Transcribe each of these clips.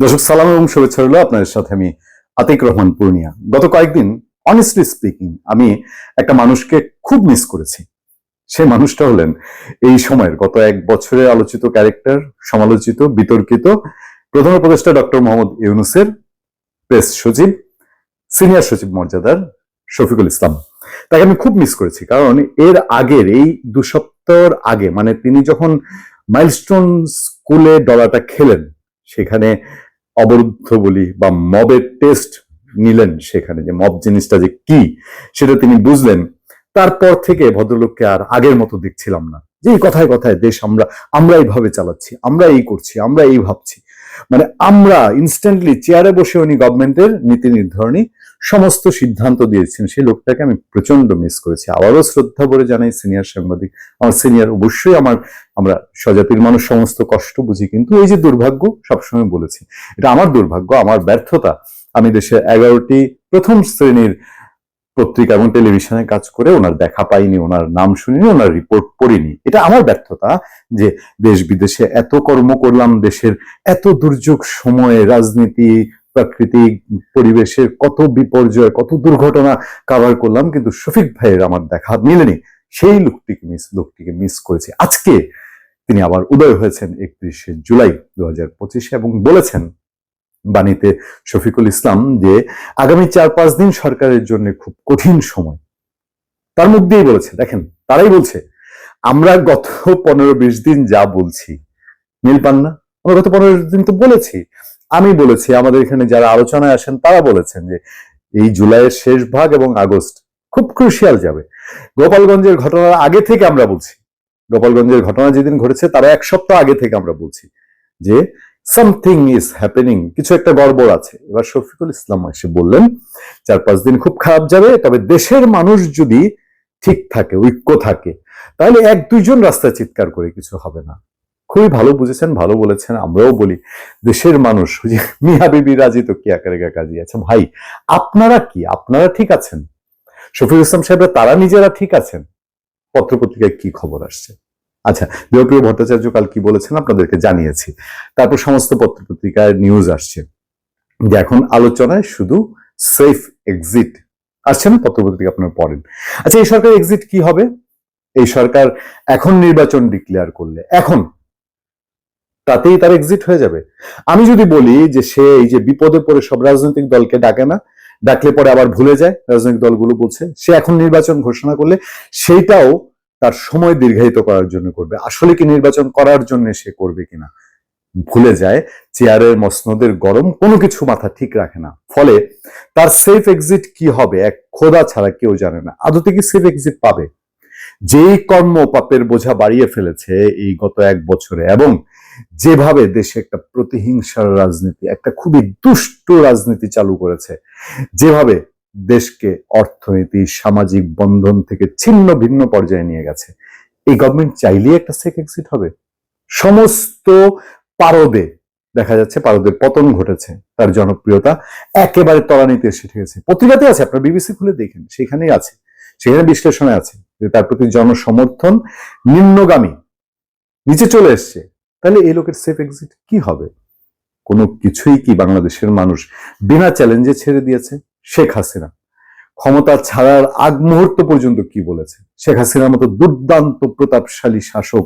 দর্শক, সালাম এবং শুভেচ্ছা রইল আপনাদের সাথে আমি আতিক রহমান পূর্ণিয়া। গত কয়েকদিন অনেস্টলি স্পিকিং আমি একটা মানুষকে খুব মিস করেছি। সে মানুষটা হলেন এই সময়ের গত এক বছরে আলোচিত ক্যারেক্টার সমালোচিত, বিতর্কিত প্রধান উপদেষ্টা ডক্টর মোহাম্মদ ইউনুসের প্রেস সচিব সিনিয়র সচিব মর্যাদার শফিকুল ইসলাম। তাকে আমি খুব মিস করেছি কারণ এর আগের এই দু সপ্তাহ আগে মানে তিনি যখন মাইলস্টোন স্কুলে ডলাটা খেলেন, সেখানে অবরুদ্ধ বলি বা মবের টেস্ট নিলেন সেখানে যে মব জিনিসটা যে কি, সেটা তিনি বুঝলেন। তারপর থেকে ভদ্রলোককে আর আগের মতো দেখছিলাম না। যে কথায় কথায় দেশ আমরা আমরা এইভাবে চালাচ্ছি, আমরা এই করছি, আমরা এই ভাবছি। মানে আমরা ইনস্ট্যান্টলি চেয়ারে বসে উনি গভর্নমেন্টের নীতি নির্ধারণী সমস্ত সিদ্ধান্ত দিয়েছেন। সেই লোকটাকে আমি প্রচণ্ড মিস করেছি। আবারও শ্রদ্ধা করে জানাই সিনিয়র সাংবাদিক। আমার সিনিয়র অবশ্যই আমার, আমরা স্বজাতির মানুষ, সমস্ত কষ্ট বুঝি, কিন্তু এই যে দুর্ভাগ্য সবসময় বলেছি। এটা আমার দুর্ভাগ্য, আমার ব্যর্থতা। আমি দেশে এগারোটি প্রথম শ্রেণির পত্রিকা এবং টেলিভিশনে কাজ করে ওনার দেখা পাইনি, ওনার নাম শুনিনি, ওনার রিপোর্ট পড়িনি। এটা আমার ব্যর্থতা যে দেশ বিদেশে এত কর্ম করলাম, দেশের এত দুর্যোগ সময়ে রাজনীতি, প্রাকৃতিক পরিবেশের কত বিপর্যয়, কত দুর্ঘটনা কাভার করলাম, কিন্তু শফিক ভাইয়ের আমার দেখা মিলেনি। সেই লোকটিকে মিস লোকটিকে মিস করেছি। আজকে তিনি আবার উদয় হয়েছেন একত্রিশে জুলাই দু এবং বলেছেন বাণীতে শফিকুল ইসলাম যে আগামী চার পাঁচ দিন সরকারের জন্য খুব কঠিন সময়। তার মুখ দিয়েই বলেছে, দেখেন, তারাই বলছে, আমরা গত পনেরো বিশ দিন যা বলছি, মিল পান না? আমরা গত পনেরো দিন তো বলেছি। আমি বলেছি, আমাদের এখানে যারা আলোচনায় আসেন, তারা বলেছেন যে এই জুলাইয়ের শেষ ভাগ এবং আগস্ট খুব ক্রুশিয়াল যাবে। গোপালগঞ্জের ঘটনার আগে থেকে আমরা বলছি। গোপালগঞ্জের ঘটনা যেদিন ঘটেছে, তারা এক সপ্তাহ আগে থেকে আমরা বলছি যে সামথিং ইজ হ্যাপেনিং কিছু একটা গড়বড় আছে। এবার শফিকুল ইসলাম এসে বললেন চার পাঁচ দিন খুব খারাপ যাবে, তবে দেশের মানুষ যদি ঠিক থাকে, ঐক্য থাকে, তাহলে এক দুইজন রাস্তায় চিৎকার করে কিছু হবে না। খুবই ভালো বুঝেছেন, ভালো বলেছেন, আমরাও বলি, দেশের মানুষ মিয়া বিবি রাজি তো কি আকারে কাজী আছে ভাই, আপনারা কি? আপনারা ঠিক আছেন? শফিকুল ইসলাম সাহেবরা, তারা নিজেরা ঠিক আছেন? পত্রপত্রিকায় কি খবর আসছে? আচ্ছা দেবপ্রিয় ভট্টাচার্য কাল কি বলেছেন আপনাদেরকে জানিয়েছি। তারপর সমস্ত পত্রপত্রিকায় নিউজ আসছে। যে এখন আলোচনায় শুধু সেফ এক্সিট আসছে না পত্র পত্রপত্রিকা আপনারা পড়েন। আচ্ছা এই সরকার এক্সিট কি হবে? এই সরকার এখন নির্বাচন ডিক্লেয়ার করলে, এখন। তাতেই তার এক্সিট হয়ে যাবে। আমি যদি বলি যে সে এই যে বিপদে পড়ে সব রাজনৈতিক দলকে ডাকে না, ডাকলে পরে আবার ভুলে যায়, রাজনৈতিক দলগুলো বলছে, সে এখন নির্বাচন ঘোষণা করলে সেইটাও তার সময় দীর্ঘায়িত করার জন্য করবে। আসলে কি নির্বাচন করার জন্য সে করবে কিনা ভুলে যায়। চেয়ারের মসনদের গরম কোনো কিছু মাথা ঠিক রাখে না। ফলে তার সেফ এক্সিট কি হবে এক খোদা ছাড়া কেউ জানে না। আদতে কি সেফ এক্সিট পাবে? যেই কর্ম পাপের বোঝা বাড়িয়ে ফেলেছে এই গত এক বছরে এবং যেভাবে দেশে একটা প্রতিহিংসার রাজনীতি, একটা খুবই দুষ্ট রাজনীতি চালু করেছে, যেভাবে দেশকে অর্থনীতি, সামাজিক বন্ধন থেকে ছিন্ন ভিন্ন পর্যায়ে নিয়ে গেছে। এই গভর্নমেন্ট চাইলেই একটা সেক এক্সিট হবে। সমস্ত পারদে, দেখা যাচ্ছে পারদের পতন ঘটেছে, তার জনপ্রিয়তা একেবারে তলানিতে এসে ঠেকেছে। পত্রিকাতে আছে, আপনার বিবিসি খুলে দেখেন, সেখানেই আছে, সেখানে বিশ্লেষণে আছে যে তার প্রতি জনসমর্থন নিম্নগামী, নিচে চলে এসছে। তাহলে এই লোকের সেফ এক্সিট কি হবে? কোনো কিছুই কি বাংলাদেশের মানুষ বিনা চ্যালেঞ্জে ছেড়ে দিয়েছে? শেখ হাসিনা। ক্ষমতা ছাড়ার আগ মুহূর্ত পর্যন্ত কি বলেছে? শেখ হাসিনার মতো দুর্দান্ত প্রতাপশালী শাসক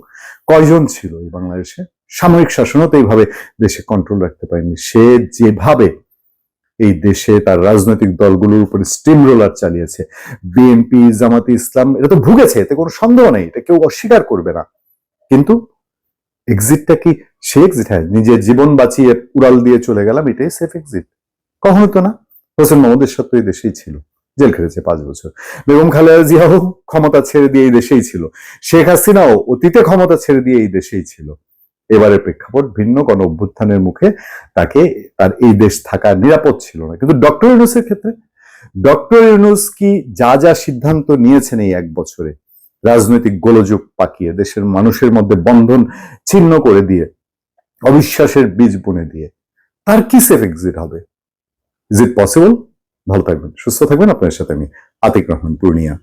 কয়জন ছিল এই বাংলাদেশে? সামরিক শাসনও তো এইভাবে দেশে কন্ট্রোল রাখতে পারেনি। সে যেভাবে এই দেশে তার রাজনৈতিক দলগুলোর উপরে স্টিম রোলার চালিয়েছে বিএনপি জামাতি ইসলাম এটা তো ভুগেছে, এতে কোনো সন্দেহ নেই, এটা কেউ অস্বীকার করবে না। কিন্তু এক্সিটটা কি সে এক্সিট হ্যাঁ নিজের জীবন বাঁচিয়ে উড়াল দিয়ে চলে গেলাম, এটাই সেফ এক্সিট কখনো তো না। হোসেন মোহাম্মদের সাথে এই দেশেই ছিল। জেল খেটেছে পাঁচ বছর। বেগম খালেদা জিয়াও ক্ষমতা ছেড়ে দিয়ে এই দেশেই ছিল। শেখ হাসিনাও অতীতে ক্ষমতা ছেড়ে দিয়ে এই দেশেই ছিল। এবারে প্রেক্ষাপট ভিন্ন গণ অভ্যুত্থানের মুখে তাকে তার এই দেশ থাকা নিরাপদ ছিল না। কিন্তু ডক্টর ইউনুসের ক্ষেত্রে? ডক্টর ইউনুস কি যা যা সিদ্ধান্ত নিয়েছেন এই এক বছরে, রাজনৈতিক গোলযোগ পাকিয়ে, দেশের মানুষের মধ্যে বন্ধন ছিন্ন করে দিয়ে, অবিশ্বাসের বীজ বুনে দিয়ে, তার কি সেফ এক্সিট হবে? ইজ ইট পসিবল ভালো থাকবেন সুস্থ থাকবেন। আপনার সাথে আমি আতিক রহমান পূর্ণিয়া।